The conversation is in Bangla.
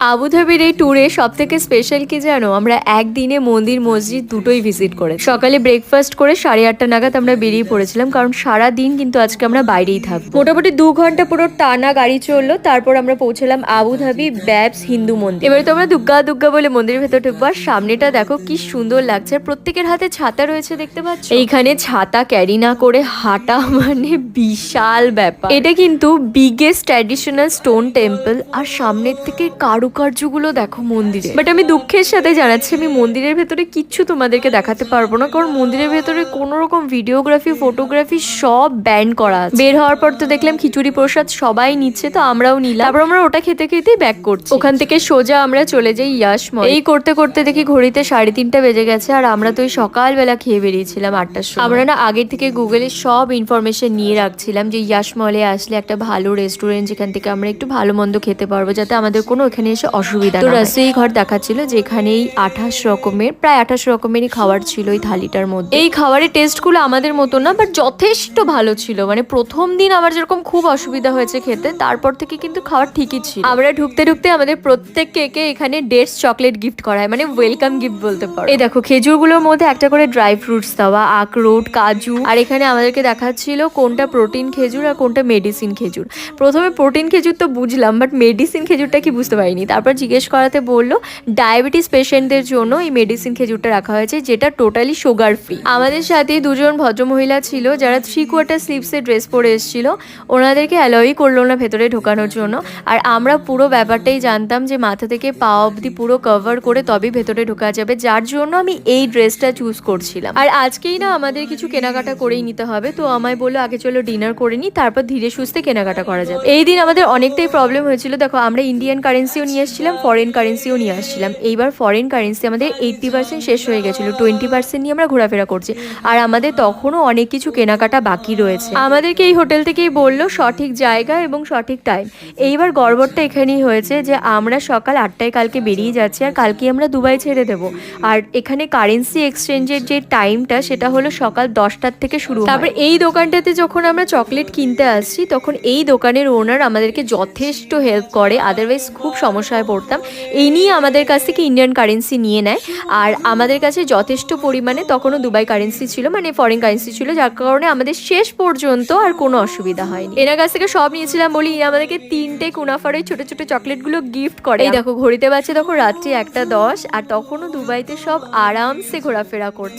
আবুধাবির এই ট্যুরে সব থেকে স্পেশাল কি জানো? আমরা একদিনে মন্দির, মসজিদ দুটোই ভিজিট করে সকালে ব্রেকফাস্ট করে সাড়ে আটটা নাগাদ আমরা বেরিয়ে পড়েছিলাম, কারণ সারা দিন কিন্তু আজকে আমরা বাইরেই থাকব। মোটামুটি দু ঘণ্টা পুরো টানা গাড়ি চলল, তারপর আমরা পৌঁছলাম আবুধাবি ব্যাবস হিন্দু মন্দির। এবারে তোমরা দুগ্গা দুগ্গা বলে মন্দিরের ভেতর ঢুকবো, আর সামনেটা দেখো কি সুন্দর লাগছে। প্রত্যেকের হাতে ছাতা রয়েছে দেখতে পাচ্ছ? এইখানে ছাতা ক্যারি না করে হাঁটা মানে বিশাল ব্যাপার। এটা কিন্তু বিগেস্ট ট্র্যাডিশনাল স্টোন টেম্পল আর সামনের থেকে কারুকার্যগুলো দেখো মন্দিরে। বাট আমি দুঃখের সাথে জানাচ্ছি আমি মন্দিরের ভেতরে কিচ্ছু তোমাদেরকে দেখাতে পারব না কারণ মন্দিরের ভেতরে কোনো রকম ভিডিওগ্রাফি ফটোগ্রাফি সব ব্যান করা আছে। বের হওয়ার পর তো দেখলাম খিচুড়ি প্রসাদ সবাই নিচ্ছে তো আমরাও নিলাম। তারপর আমরা ওটা খেতে খেতেই ব্যাক করছি। ওখান থেকে সোজা আমরা চলে যাই ইয়াস মল এই করতে করতে দেখি ঘড়িতে সাড়ে তিনটা বেজে গেছে আর আমরা তো ওই সকালবেলা খেয়ে বেরিয়েছিলাম আটটার সময়। আমরা না আগের থেকে গুগলে সব ইনফরমেশন নিয়ে রাখছিলাম যে ইয়াস মলে আসলে একটা ভালো রেস্টুরেন্ট যেখান থেকে আমরা একটু ভালো মন্দ খেতে পারব যাতে আমাদের কোনো এখানে এসে অসুবিধা তো রাসেই ঘর দেখাচ্ছিল যেখানেই আঠাশ রকমের প্রায় আঠাশ রকমেরই খাবার ছিল এই থালিটার মধ্যে। এই খাবারের টেস্টগুলো আমাদের মতো না বাট যথেষ্ট ভালো ছিল। মানে প্রথম দিন আমার যেরকম খুব অসুবিধা হয়েছে খেতে তারপর থেকে কিন্তু খাবার ঠিকই ছিল। আমরা ঢুকতে ঢুকতে আমাদের প্রত্যেক কেকে এখানে ডেটস চকলেট গিফট করা হয় মানে ওয়েলকাম গিফট বলতে পারো। এই দেখো খেজুরগুলোর মধ্যে একটা করে ড্রাই ফ্রুটস দেওয়া আখরোট কাজু। আর এখানে আমাদেরকে দেখাচ্ছিল কোনটা প্রোটিন খেজুর আর কোনটা মেডিসিন খেজুর। প্রথমে প্রোটিন খেজুর তো বুঝলাম বাট মেডিসিন খেজুরটা কি বুঝতে পারিনি। তারপর জিজ্ঞেস করাতে বলল ডায়াবেটিস পেশেন্টদের জন্য এই মেডিসিন খেজুরটা রাখা হয়েছে, যেটা টোটালি সুগার ফ্রি আমাদের সাথে দুজন ভদ্রমহিলা ছিল, যারা থ্রি কোয়ার্টার স্লিপসের ড্রেস পরে এসেছিল। ওনাদেরকে অ্যালয়ই করল না ভেতরে ঢোকানোর জন্য। আর আমরা পুরো ব্যাপারটাই জানতাম যে মাথা থেকে পা অবধি পুরো কভার করে তবেই ভেতরে ঢোকা যাবে, যার জন্য আমি এই ড্রেসটা চুজ করছিলাম। আর আজকেই না আমাদের কিছু কেনাকাটা করেই নিতে হবে, তো আমায় বলল, আগে চলো ডিনার করে নিই তারপর ধীরে সুস্থে কেনাকাটা করা যাবে। এই দিন আমাদের অনেকটাই প্রবলেম হয়েছিল। দেখো, আমরা ইন্ডিয়ান কারেন্সিও নিয়ে আসছিলাম ফরেন কারেন্সিও নিয়ে আসছিলাম। এইবার ফরেন কারেন্সি আমাদের এইট্টি পার্সেন্ট শেষ হয়ে গেছিল টোয়েন্টি পার্সেন্ট নিয়ে আমরা ঘোরাফেরা করছি। আর আমাদের তখনও অনেক কিছু কেনাকাটা বাকি রয়েছে। আমাদেরকে এই হোটেল থেকেই বলল, সঠিক জায়গা এবং সঠিক টাইম এইবার গড়বড়টা এখানেই হয়েছে যে, আমরা সকাল আটটায় কালকে বেরিয়ে যাচ্ছি আর কালকে আমরা দুবাই ছেড়ে দেব। আর এখানে কারেন্সি এক্সচেঞ্জের যে টাইমটা সেটা হলো সকাল দশটার থেকে শুরু। তারপর এই দোকানটাতে যখন আমরা চকলেট কিনতে আসছি, তখন এই দোকানের ওনার আমাদেরকে যথেষ্ট হেল্প করে আদারওয়াইজ খুব সমস্যায় পড়তাম। এই নিয়ে আমাদের কাছ থেকে ইন্ডিয়ান কারেন্সি নিয়ে নেয়। আর আমাদের কাছে যথেষ্ট পরিমাণে তখনও দুবাই কারেন্সি ছিল মানে ফরেন কারেন্সি ছিল, যার কারণে আমাদের শেষ পর্যন্ত আর কোনো অসুবিধা হয়নি। এনার কাছ থেকে সব নিয়েছিলাম বলি ইনি আমাদেরকে তিনটে কুনাফার ওই ছোট ছোট চকলেটগুলো গিফট করে। এই দেখো, ঘড়িতে বাজছে তখন রাত্রি একটা দশ, আর তখনও দুবাইতে সব আরামসে ঘোরাফেরা করছে।